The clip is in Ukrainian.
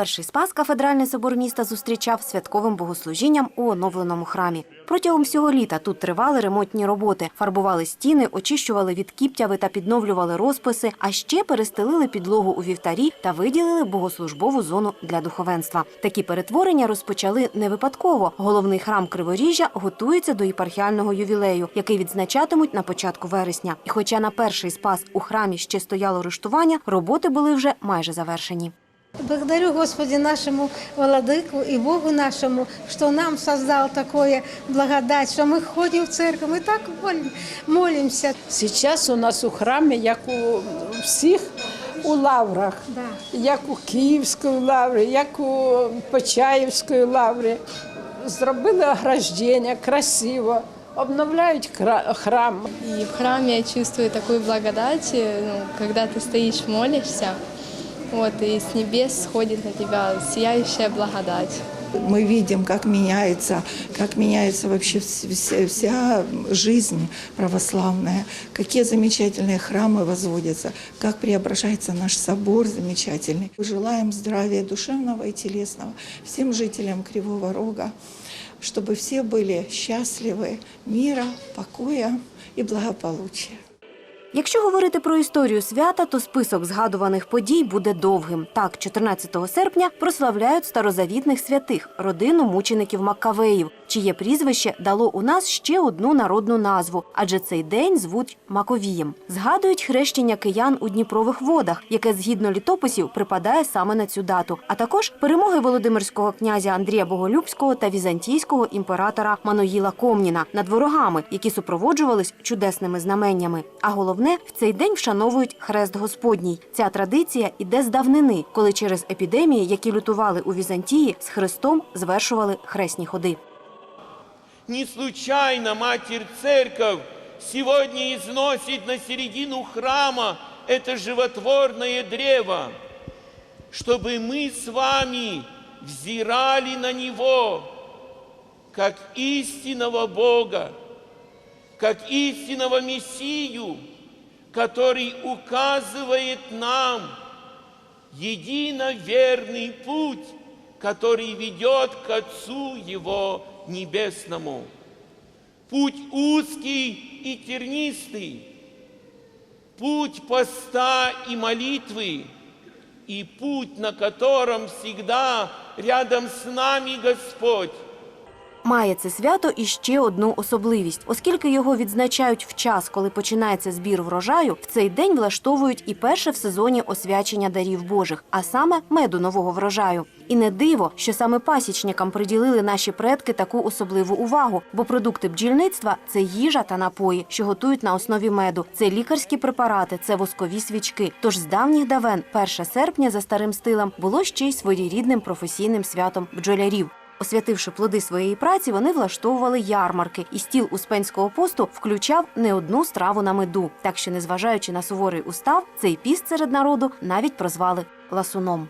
перший спас кафедральний собор міста зустрічав святковим богослужінням у оновленому храмі. Протягом всього літа тут тривали ремонтні роботи, фарбували стіни, очищували від кіптяви та підновлювали розписи, а ще перестелили підлогу у вівтарі та виділили богослужбову зону для духовенства. Такі перетворення розпочали не випадково. Головний храм Криворіжжя готується до єпархіального ювілею, який відзначатимуть на початку вересня. І хоча на перший спас у храмі ще стояло руштування, роботи були вже майже завершені. Благодарю Господи нашему Владыку и Богу нашему, что нам создал такое благодать, что мы ходим в церковь, мы так мол- молимся. Зараз у нас у храмі, як у всіх у лаврах, Да. як у Київській лаврі, як у Почаївській лаврі. Зробили ограждення красиво, обновляють кра- храм. И в храме я чувствую такую благодать, э, ну, когда ты стоишь, молишься, вот, и с небес сходит на тебя сияющая благодать. Мы видим, как меняется, как меняется вообще вс- вся, вся жизнь православная, какие замечательные храмы возводятся, как преображается наш собор замечательный. Желаем здравия душевного и телесного всем жителям Кривого Рога, чтобы все были счастливы, мира, покоя и благополучия. Якщо говорити про історію свята, то список згадуваних подій буде довгим. Так, 14 серпня прославляють старозавітних святих, родину мучеників Маккавеїв, чиє прізвище дало у нас ще одну народну назву, адже цей день звуть Маковієм. Згадують хрещення киян у Дніпрових водах, яке згідно літописів припадає саме на цю дату, а також перемоги Володимирського князя Андрія Боголюбського та візантійського імператора Маноїла Комніна над ворогами, які супроводжувались чудесними знаменнями. А головне, в цей день вшановують хрест Господній. Ця традиція іде з давнини, коли через епідемії, які лютували у Візантії, з хрестом звершували хресні ходи. Не случайно Матерь Церковь сегодня износит на середину храма это животворное древо, чтобы мы с вами взирали на него как истинного Бога, как истинного Мессию, который указывает нам едино верный путь, который ведет к Отцу Его Небесному. Путь узкий и тернистый, путь поста и молитвы, и путь, на котором всегда рядом с нами Господь. Має це свято і ще одну особливість, оскільки його відзначають в час, коли починається збір врожаю, в цей день влаштовують і перше в сезоні освячення дарів Божих, а саме меду нового врожаю. І не диво, що саме пасічникам приділили наші предки таку особливу увагу, бо продукти бджільництва це їжа та напої, що готують на основі меду, це лікарські препарати, це воскові свічки. Тож з давніх давен, 1 серпня за старим стилем, було ще й своєрідним професійним святом бджолярів. Освятивши плоди своєї праці, вони влаштовували ярмарки, і стіл успенського посту включав не одну страву на меду. Так що, незважаючи на суворий устав, цей піст серед народу навіть прозвали ласуном.